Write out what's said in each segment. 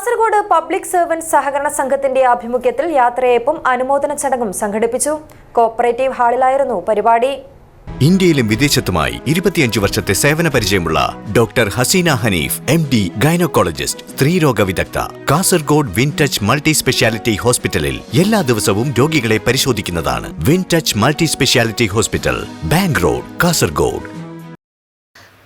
Kasaragod public servants സഹകരണ സംഘത്തിന്റെ ആഭിമുഖ്യത്തിൽ യാത്രയയപ്പും അനുമോദന ചടങ്ങും സംഘടിപ്പിച്ചു. കോപ്പറേറ്റീവ് ഹാളിലായിരുന്നു പരിപാടി. ഇന്ത്യയിലും വിദേശത്തുമായി ഇരുപത്തിയഞ്ച് വർഷത്തെ സേവന പരിചയമുള്ള doctor Haseena Hanif M D gynaecologist സ്ത്രീരോഗ വിദഗ്ധ Kasaragod win touch multi speciality ഹോസ്പിറ്റലിൽ എല്ലാ ദിവസവും രോഗികളെ പരിശോധിക്കുന്നതാണ് win touch multi speciality hospital bank road Kasaragod.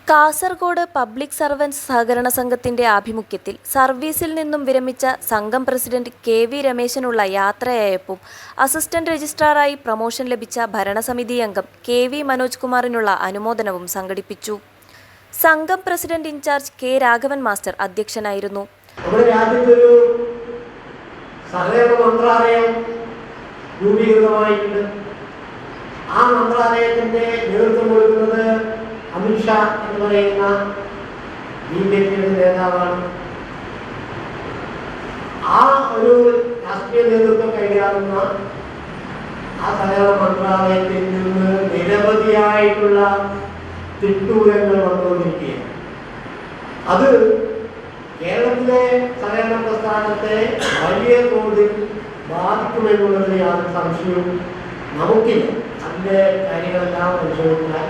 Kasaragod public servants സഹകരണ സംഘത്തിന്റെ ആഭിമുഖ്യത്തിൽ സർവീസിൽ നിന്നും വിരമിച്ച സംഘം പ്രസിഡന്റ് കെ വി രമേശനുള്ള യാത്രയയപ്പും അസിസ്റ്റന്റ് രജിസ്ട്രാറായി പ്രമോഷൻ ലഭിച്ച ഭരണസമിതി അംഗം കെ വി മനോജ് കുമാറിനുള്ള അനുമോദനവും സംഘടിപ്പിച്ചു. സംഘം president incharge K Raghavan master അധ്യക്ഷനായിരുന്നു. രൂപീകൃതമായിട്ടുണ്ട്. ആ മന്ത്രാലയത്തിന്റെ നേതൃത്വം കൊടുക്കുന്നത് അമിത്ഷാ എന്ന് പറയുന്ന ബി ജെ പിയുടെ നേതാവാണ്. ആ ഒരു രാഷ്ട്രീയ നേതൃത്വം കൈകാറുന്ന ആ സഹകരണ മന്ത്രാലയത്തിൽ നിന്ന് നിരവധിയായിട്ടുള്ള തിട്ടൂരങ്ങൾ വന്നുകൊണ്ടിരിക്കുകയാണ്. അത് കേരളത്തിലെ സഹകരണ പ്രസ്ഥാനത്തെ വലിയ തോതിൽ ബാധിക്കുമെന്നുള്ളതിൽ യാതൊരു സംശയവും നമുക്കില്ല. അതിന്റെ കാര്യങ്ങളെല്ലാം പരിശോധിച്ചാൽ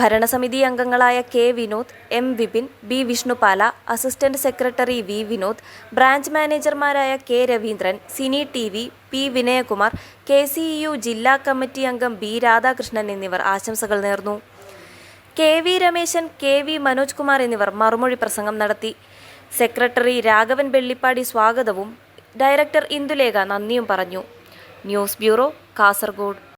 ഭരണസമിതി അംഗങ്ങളായ K Vinod M Vipin B Vishnupala assistant secretary V Vinod branch മാനേജർമാരായ K Raveendran Sini T V P Vinayakumar K C U ജില്ലാ കമ്മിറ്റി അംഗം ബി രാധാകൃഷ്ണൻ എന്നിവർ ആശംസകൾ നേർന്നു. K V Rameshan K V Manoj Kumar എന്നിവർ മറുമൊഴി പ്രസംഗം നടത്തി. സെക്രട്ടറി രാഘവൻ വെള്ളിപ്പാടി സ്വാഗതവും ഡയറക്ടർ ഇന്ദുലേഖ നന്ദിയും പറഞ്ഞു. News bureau Kasaragod.